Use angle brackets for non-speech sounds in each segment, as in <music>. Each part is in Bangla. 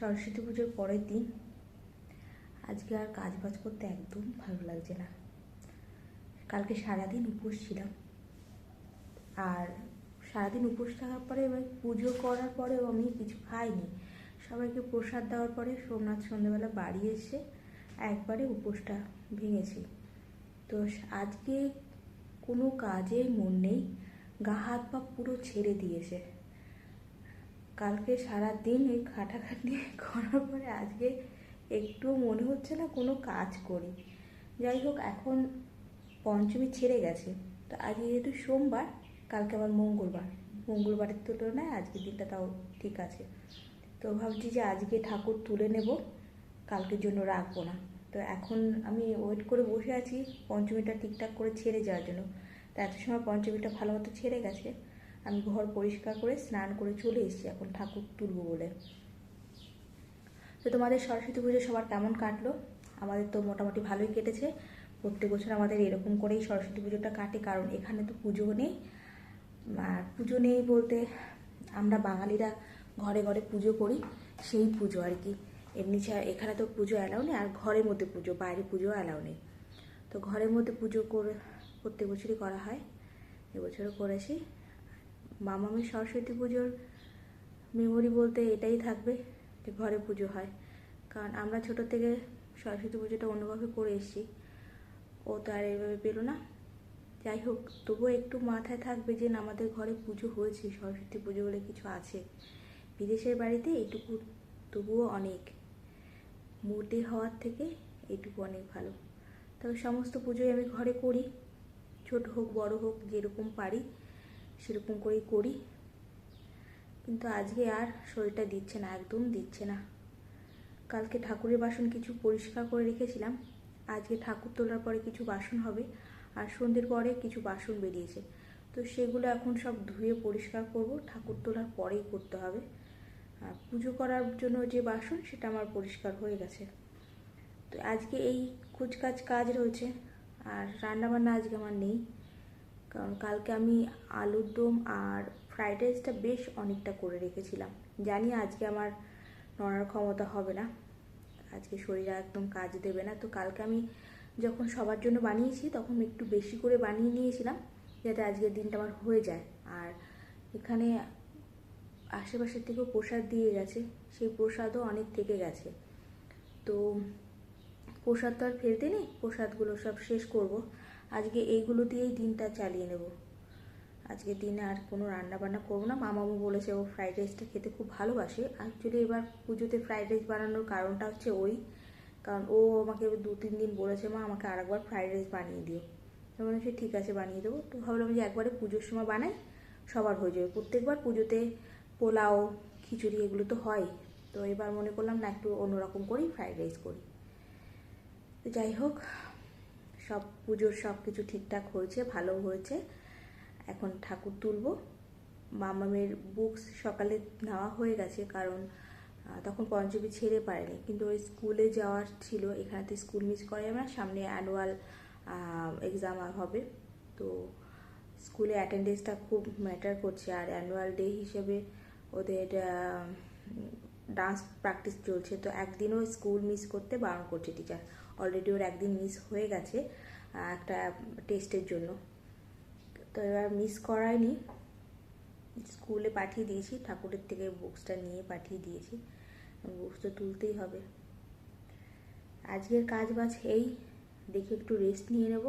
সরস্বতী পুজোর পরের দিন আজকে আর কাজ বাজ করতে একদম ভালো লাগছে না। কালকে সারাদিন উপোস ছিলাম। আর সারাদিন উপোস থাকার পরে এবার পুজো করার পরেও আমি কিছু খাইনি। সবাইকে প্রসাদ দেওয়ার পরে সোমনাথ সন্ধ্যেবেলা বাড়ি এসে একবারে উপোসটা ভেঙেছি। তো আজকে কোনো কাজে মন নেই, গা হাত পা পুরো ছেড়ে দিয়েছে। কালকে সারা দিন এই খাটাখাটি করার পরে আজকে একটু মনে হচ্ছে না কোনো কাজ করি। যাই হোক, এখন পঞ্চমী ছেড়ে গেছে। তো আজ যেহেতু সোমবার, কালকে আবার মঙ্গলবার। মঙ্গলবারের তুলনায় আজকের দিনটা তাও ঠিক আছে। তো ভাবছি যে আজকে ঠাকুর তুলে নেব, কালকের জন্য রাখব না। তো এখন আমি ওয়েট করে বসে আছি, পঞ্চমীটা ঠিকঠাক করে ছেড়ে যাওয়ার জন্য। তো এত সময় পঞ্চমীটা ভালো মতো ছেড়ে গেছে। আমি ঘর পরিষ্কার করে স্নান করে চলে এসেছি এখন ঠাকুর তুলবো বলে। তো তোমাদের সরস্বতী পুজো সবার কেমন কাটলো? আমাদের তো মোটামুটি ভালোই কেটেছে। প্রত্যেক বছর আমাদের এরকম করেই সরস্বতী পুজোটা কাটে, কারণ এখানে তো পুজো নেই। আর পুজো নেই বলতে আমরা বাঙালিরা ঘরে ঘরে পুজো করি, সেই পুজো আর কি। এমনি ছাড়া এখানে তো পুজো অ্যালাউ নেই, আর ঘরের মধ্যে পুজো, বাইরে পুজো অ্যালাউ নেই। তো ঘরের মধ্যে পুজো করে প্রত্যেক বছরই করা হয়, এবছরও করেছি। মামামের সরস্বতী পুজোর মেমোরি বলতে এটাই থাকবে যে ঘরে পুজো হয়। কারণ আমরা ছোট থেকে সরস্বতী পুজোটা অন্যভাবে করে এসেছি। ও তো আর এইভাবে পেল না। যাই হোক, তবুও একটু মাথায় থাকবে যে না, আমাদের ঘরে পুজো হয়েছে, সরস্বতী পুজো বলে কিছু আছে। বিদেশের বাড়িতে এইটুকু তবুও অনেক। মূর্তি হওয়ার থেকে এটুকু অনেক ভালো। তবে সমস্ত পুজোই আমি ঘরে করি। ছোট হোক, বড় হোক, যেরকম পারি। সেরকম করেই করি। কিন্তু আজকে আর শরীরটা দিচ্ছে না, একদম দিচ্ছে না। কালকে ঠাকুরের বাসন কিছু পরিষ্কার করে রেখেছিলাম। আজকে ঠাকুর তোলার পরে কিছু বাসন হবে আর সন্ধ্যের পরে কিছু বাসন বেরিয়েছে। তো সেগুলো এখন সব ধুয়ে পরিষ্কার করব, ঠাকুর তোলার পরেই করতে হবে। আর পুজো করার জন্য যে বাসন, সেটা আমার পরিষ্কার হয়ে গেছে। তো আজকে এই কুচকাচ কাজ রয়েছে, আর রান্নাবান্না আজকে আমার নেই। কারণ কালকে আমি আলুর দম আর ফ্রাইড রাইসটা বেশ অনেকটা করে রেখেছিলাম। জানি আজকে আমার নড়ার ক্ষমতা হবে না। আজকে শরীর একদম কাজ দেবে না। তো কালকে আমি যখন সবার জন্য বানিয়েছি, তখন একটু বেশি করে বানিয়ে নিয়েছিলাম যাতে আজকের দিনটা আমার হয়ে যায়। আর এখানে আশেপাশের থেকেও প্রসাদ দিয়ে গেছে। সেই প্রসাদও অনেক থেকে গেছে। তো প্রসাদ তো আর ফেলতে নেই। প্রসাদগুলো সব শেষ করব। আজকে এইগুলো দিয়েই দিনটা চালিয়ে নেব। আজকে দিনে আর কোনো রান্না বান্না করব না। মামামু বলেছে ও ফ্রাইড রাইসটা খেতে খুব ভালোবাসে। অ্যাকচুয়ালি এবার পুজোতে ফ্রাইড রাইস বানানোর কারণটা হচ্ছে ওই। কারণ ও আমাকে দু, তিন দিন বলেছে, মা, আমাকে আরেকবার ফ্রাইড রাইস বানিয়ে দিও। তো বলেছে ঠিক আছে, বানিয়ে দেবো। তো ভাবলাম যে একবারে পুজোর সময় বানাই, সবার হয়ে যাবে। প্রত্যেকবার পুজোতে পোলাও, খিচুড়ি এগুলো তো হয়। তো এবার মনে করলাম না, একটু অন্যরকম করি ফ্রাইড রাইস করি। তো যাই হোক সব পুজোর সব কিছু ঠিকঠাক হয়েছে, ভালো হয়েছে। এখন ঠাকুর তুলব। মামামের বুকস সকালে নেওয়া হয়ে গেছে কারণ তখন পঞ্চমী ছেড়ে পারেনি। কিন্তু ওই স্কুলে যাওয়ার ছিল এখানে তো স্কুল মিস করে না সামনে অ্যানুয়াল এক্সাম হবে। তো স্কুলে অ্যাটেন্ডেন্সটা খুব ম্যাটার করছে। আর অ্যানুয়াল ডে হিসেবে ওদের ডান্স প্র্যাকটিস চলছে, তো একদিনও স্কুল মিস করতে বারণ করছে টিচার অলরেডি ওর একদিন মিস হয়ে গেছে একটা টেস্টের জন্য। তো এবার মিস করায়নি। স্কুলে পাঠিয়ে দিয়েছি, ঠাকুরের থেকে বুকসটা নিয়ে পাঠিয়ে দিয়েছি। বুকস তো তুলতেই হবে। আজকের কাজ বাজ এই, দেখে একটু রেস্ট নিয়ে নেব,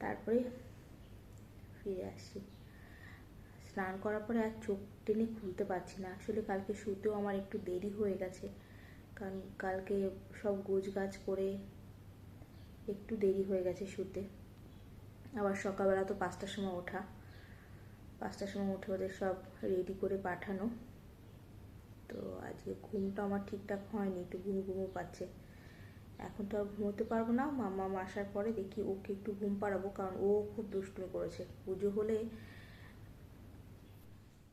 তারপরে ফিরে আসছি। স্নান করার পরে আর চোখ টেনে খুলতে পারছি না। আসলে কালকে শুতেও আমার একটু দেরি হয়ে গেছে। কারণ কালকে সব গোছ গাছ করে একটু দেরি হয়ে গেছে শুতে। আবার সকালবেলা তো পাঁচটার সময় ওঠা। পাঁচটার সময় উঠে ওদের সব রেডি করে পাঠানো। তো আজকে ঘুমটা আমার ঠিকঠাক হয়নি, একটু ঘুম ঘুমো পাচ্ছে। এখন তো আর ঘুমোতে পারব না। মামা আসার পরে দেখি ওকে একটু ঘুম পাড়াবো, কারণ ও খুব দুষ্টুমি করেছে। পুজো হলে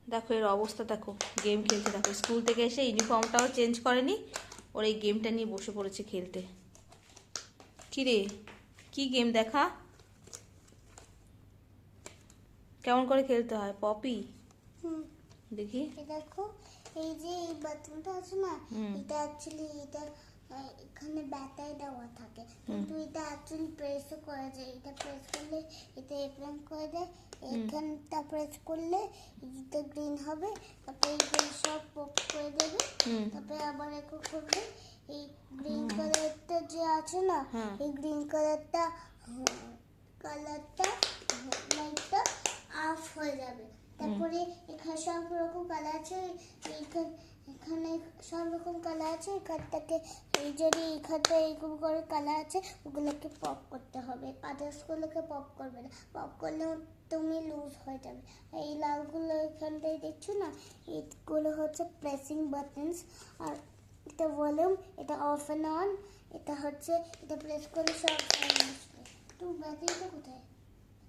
দেখো এর অবস্থা দেখো গেম খেলছে দেখো স্কুল থেকে এসে ইউনিফর্মটাও চেঞ্জ করেনি ওর এই গেমটা নিয়ে বসে পড়েছে খেলতে। কিরে কি গেম দেখা? কেমন করে খেলতে হয় পপি? দেখি। দেখো এই যে এই বাথরুমটা আছে না এটা অ্যাকচুয়ালি এটা এখানে ব্যাটারি দেওয়া থাকে। কিন্তু এটা অ্যাকচুয়ালি প্রেস করা যায়। এটা প্রেস করলে এটা এপ্লান করে দেয়। এখানটা প্রেস করলে এটা গ্রিন হবে। তারপরে এইগুলো সব পপ করে দেবে। তারপরে আবার একো করবে। এই গ্রিন কালারটা যে আছে না। এই গ্রিন কালারটা কালারটা লাইটটা অফ হয়ে যাবে। তারপরে এখানে সব রকম কালার আছে। এখানে এখানে সব রকম কালার আছে এখানটাকে এই যদি এখানটা এরকম করে কালার আছে, ওগুলোকে পপ করতে হবে। আদার্সগুলোকে পপ করবে না। পপ করলে তুমি লুজ হয়ে যাবে। এই লালগুলো এখানটায় দেখছ না? এগুলো হচ্ছে প্রেসিং বাটনস আর এটা ভলিউম এটা অফ অ্যান্ড অন এটা হচ্ছে, এটা প্রেস করলে সব সাউন্ড আসবে। তো ব্যাটারিটা কোথায়?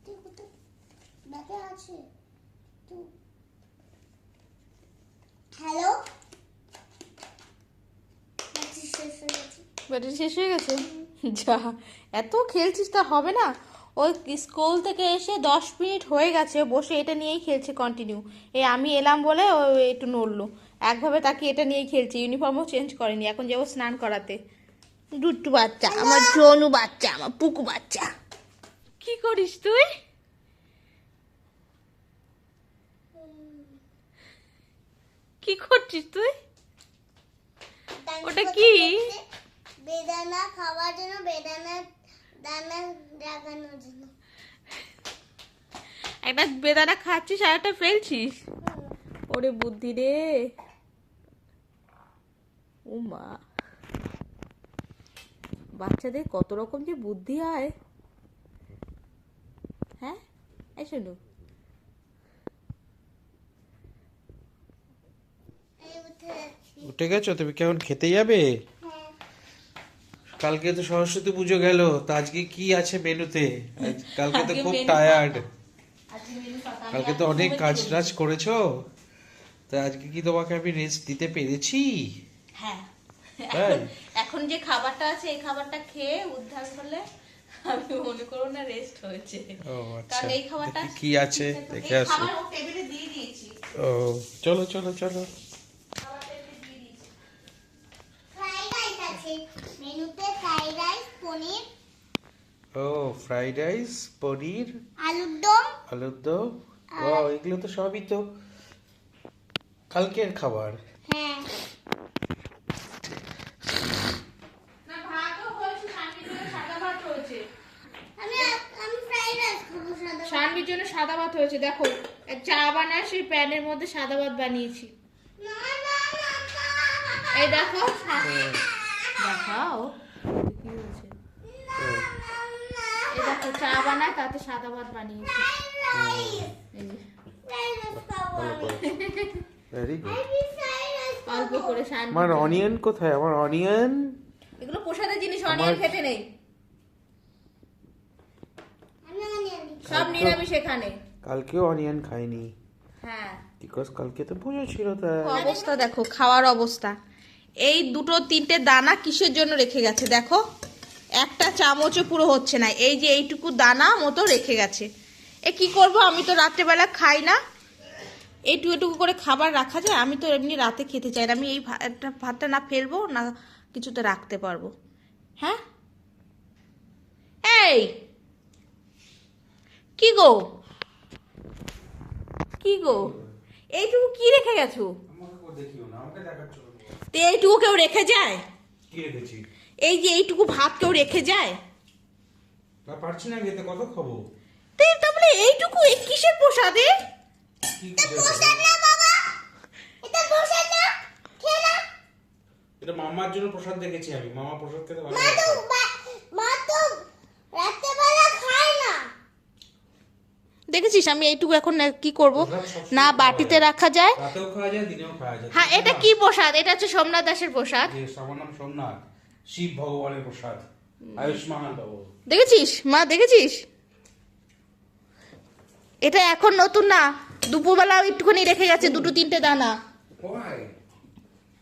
ব্যাটারি কোথায়? ব্যাটারি আছে। তো হ্যালো ব্যাটারি শেষ হয়ে গেছে ব্যাটারি শেষ হয়ে গেছে? যা এত খেলছিস তা হবে না। ওই স্কুল থেকে এসে দশ মিনিট হয়ে গেছে বসে এটা নিয়েই খেলছে কন্টিনিউ এই আমি এলাম বলে ও একটু নড়লো। একভাবে তাকে এটা নিয়েই খেলছে ইউনিফর্মও চেঞ্জ করেনি। এখন যাব স্নান করাতে। দুট্টু বাচ্চা আমার জনু বাচ্চা আমার পুকু বাচ্চা। কি করিস তুই? কি করছিস তুই? ওটা কি? বেদানা খাওয়ার জন্য বেদানা দানা লাগানোর জন্য। একটা বেদানা খাচ্ছিস আর একটা ফেলছিস? ওরে বুদ্ধি রে। ও মা। বাচ্চাদের কত রকম যে বুদ্ধি হয়। হ্যাঁ? এই শোনো। উঠে গেছো? তুমি কেমন খেতে যাবে? কালকে তো সরস্বতী পুজো গেল তা আজকে কি আছে মেনুতে? কালকে তো খুব টায়ার্ড কালকে তো অনেক কাজ টাজ করেছ। তা আজকে কি তোমাকে আমি রেস্ট দিতে পেরেছি? হ্যাঁ। এখন যে খাবারটা আছে এই খাবারটা খেয়ে উদ্ধার করলে আমি মনে করো না রেস্ট হয়েছে। ও আচ্ছা। কারণ এই খাবারটা কি আছে দেখে আসি। খাবার টেবিলে দিয়ে দিয়েছি। ও চলো চলো চলো খাবার টেবিলে দিয়ে দিয়েছি ফ্রাইড রাইস আছে মেনুতে ফ্রাইড রাইস পনির ও ফ্রাইড রাইস পনির আলুর দম আলুর দম ও এগুলো তো সবই তো কালকের খাবার হ্যাঁ জন্য সাদা ভাত হয়েছে আমি আমি ফ্রাইড রাইস খাব সাদা শান্তির জন্য সাদা ভাত হয়েছে দেখো চা বানায় সেই প্যানের মধ্যে সাদা ভাত বানিয়েছি এই দেখো দেখাও। কি দেখো চা বানায় তাতে সাদা ভাত বানিয়েছি। এই যে, ভালো করে ভেরি গুড অল্প করে শান্তি আমার অনিয়ন কোথায়? আমার অনিয়ন? এগুলো প্রসাদের জিনিস অনিয়ন খেতে নেই। সব নিরামিষ এখানে। কালকেও অনিয়ন খাইনি। হ্যাঁ। বিকজ কালকে তো পুজো ছিল তাই। অবস্থা দেখো খাওয়ার অবস্থা। এই দুটো তিনটে দানা কিসের জন্য রেখে গেছে? দেখো, একটা চামচও পুরো হচ্ছে না। এই যে এইটুকু দানা মতো রেখে গেছে। এ কি করব? আমি তো রাত্রেবেলা খাই না। এইটুকু এটুকু করে খাবার রাখা যায়। আমি তো এমনি রাতে খেতে চাই না। আমি এই ভাতটা ভাতটা না ফেলব, না কিছুতে রাখতে পারব। হ্যাঁ? এই! কি গো? কি গো? এইটুকু কি রেখে গেছো? দেখিও না। আমাকে তো এইটুকু কেউ রেখে যায়? কি রেখেছি? এই যে এইটুকু ভাত কেউ রেখে যায়? না পারছি না খেতে কত খাব? তে তাহলে তার মানে এইটুকু এই কিসের প্রসাদে কি এটা মামার জন্য প্রসাদ দেখেছি আমি। মামা প্রসাদ খেতে ভালো দেখেছিস আমি এইটুকু এখন কি করব? না বাটিতে রাখা যায়। হ্যাঁ এটা কি প্রসাদ? এটা হচ্ছে সোমনাথ দাসের প্রসাদ। সোমনাথ শিব ভগবানের প্রসাদ আয়ুষ্মান দেখেছিস? মা দেখেছিস? এটা এখন নতুন না। দুপুরবেলা একটুখানি রেখে গেছে দুটো তিনটে দানা।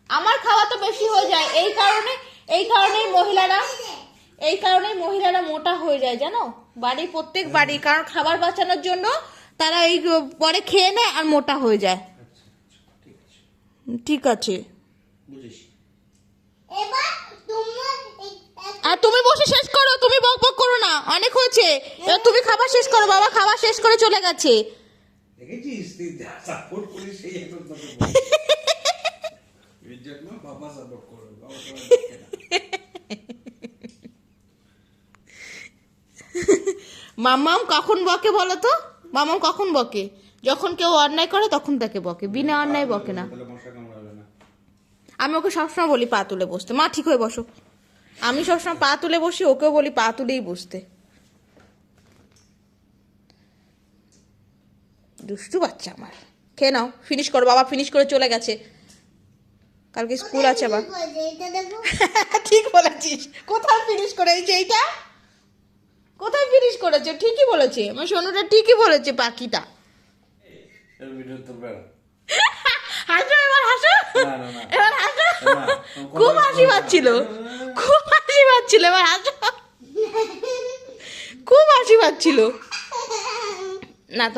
আমার খাওয়া তো বেশি হয়ে যায়। এই কারণে এই কারণেই মহিলারা এই কারণেই মহিলারা মোটা হয়ে যায় জানো? বাড়ির প্রত্যেক বাড়ি। কারণ খাবার বাঁচানোর জন্য তারা এই পরে খেয়ে নেয় আর মোটা হয়ে যায়। ঠিক আছে। আর তুমি বসে শেষ করো তুমি বক বক করো না। অনেক হয়েছে। এবার তুমি খাবার শেষ করো বাবা খাবার শেষ করে চলে গেছে। <laughs> বাবা সাপোর্ট করবে বাবা <laughs> তোমার দেখে না। মামাম কখন বকে বলো তো? মামাম কখন বকে? যখন কেউ অন্যায় করে তখন তাকে বকে। বিনা অন্যায় বকে না। আমি ওকে সবসময় বলি পা তুলে বসতে। মা ঠিক হয়ে বসো। আমি সবসময় পা তুলে বসি ওকেও বলি পা তুলেই বসতে। দুষ্টু বাচ্চা আমার। খেয়ে নাও ফিনিশ করো। বাবা ফিনিশ করে চলে গেছে। কালকে স্কুল আছে দেখো? <laughs> ঠিক বলেছিস। কোথায় ফিনিশ করে এই যে এইটা? কোথায় ফিনিশ করেছে? ঠিকই বলেছে। আমার সোনুটা ঠিকই বলেছে পাখিটা। হাসো এবার হাসো। এবার হাসো। খুব হাসি পাচ্ছিল। খুব হাসি পাচ্ছিল এবার হাসো। খুব হাসি পাচ্ছিল। না তো